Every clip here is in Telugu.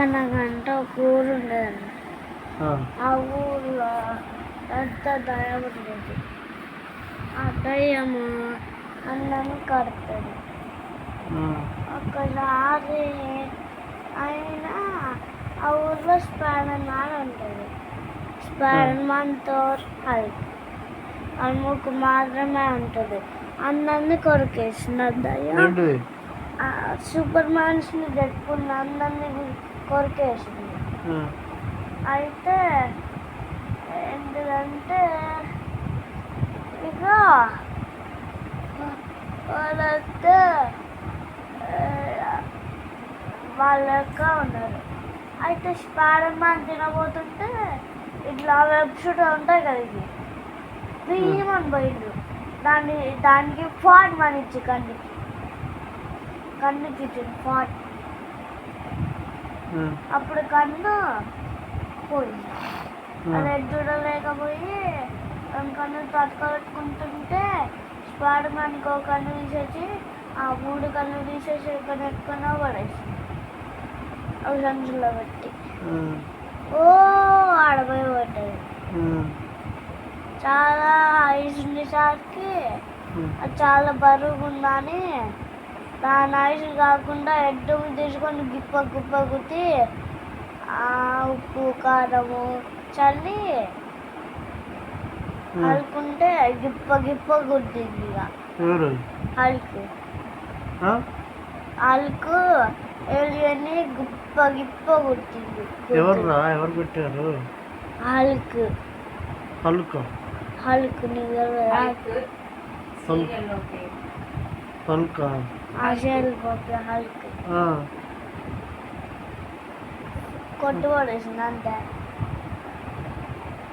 అనగనగంట ఒక ఊరు ఉండేదండి ఆ, ఊర్లో పెద్ద దయ్యం ఉండేది. ఆ దయ్యము అందరిని కడుతుంది ఒకసారి అయినా ఆ ఊర్లో స్పైడర్ మ్యాన్ ఉంటుంది స్పైడర్ మ్యాన్తో హల్క్ అమ్ముకు మాత్రమే ఉంటుంది. అందరినీ కొరికేసిన దయ్యం. సూపర్ మ్యాన్స్ని పెట్టుకున్న అందరినీ కొరికేసింది. అయితే ఏంటిదంటే ఇక వాళ్ళంతా ఆ, వాళ్ళ యొక్క ఉన్నారు. అయితే స్పైడర్ మ్యాన్ తినబోతుంటే ఇట్లా వెబ్సైట్ ఉంటాయి కదా ఇది. భీమని పోయిండు దాన్ని దానికి ఫాట్ మని ఇచ్చి కన్నుకి ఇచ్చింది ఫాట్. అప్పుడు కన్ను పోయింది. అది చూడలేకపోయి కన్ను తట్టుకోబెట్టుకుంటుంటే స్పైడర్ మ్యాన్కి ఒక కన్ను తీసేసి ఆ మూడు కన్ను తీసేసి ఎక్కడ ఎక్కడో పడేసి అవి సంచుల్లో పెట్టి. ఓ ఆడపోయి పడ్డది. చాలా ఐస్ ఉండేసరికి ఆ. అది చాలా బరువుగా ఉందని దాని ఐస్ కాకుండా ఎడ్డు తీసుకొని గిప్ప గుప్ప ఆ ఉప్పు కారము చల్లి ఆ. హల్కుంటే గిప్ప గిప్ప గుద్దింది ఇక. ఎవరు? హల్క్ ఆ? హల్క్ ఏలియని గుప్ప గిప్ప గుర్తింది ఎవర్రా? ఎవరు పెట్టారు హల్క్ పలుక హల్క్ నీళ్ళు పలుక ఆశయాలు కొట్టుబడేసింది అంతే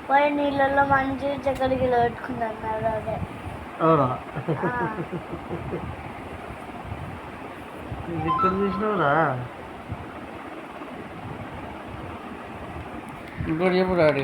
పోయి నీళ్ళల్లో మంచి చక్కడికి అదే అవునా ఇక్కడ చూసినావురా ఇంకోటి చెప్పు డాడీ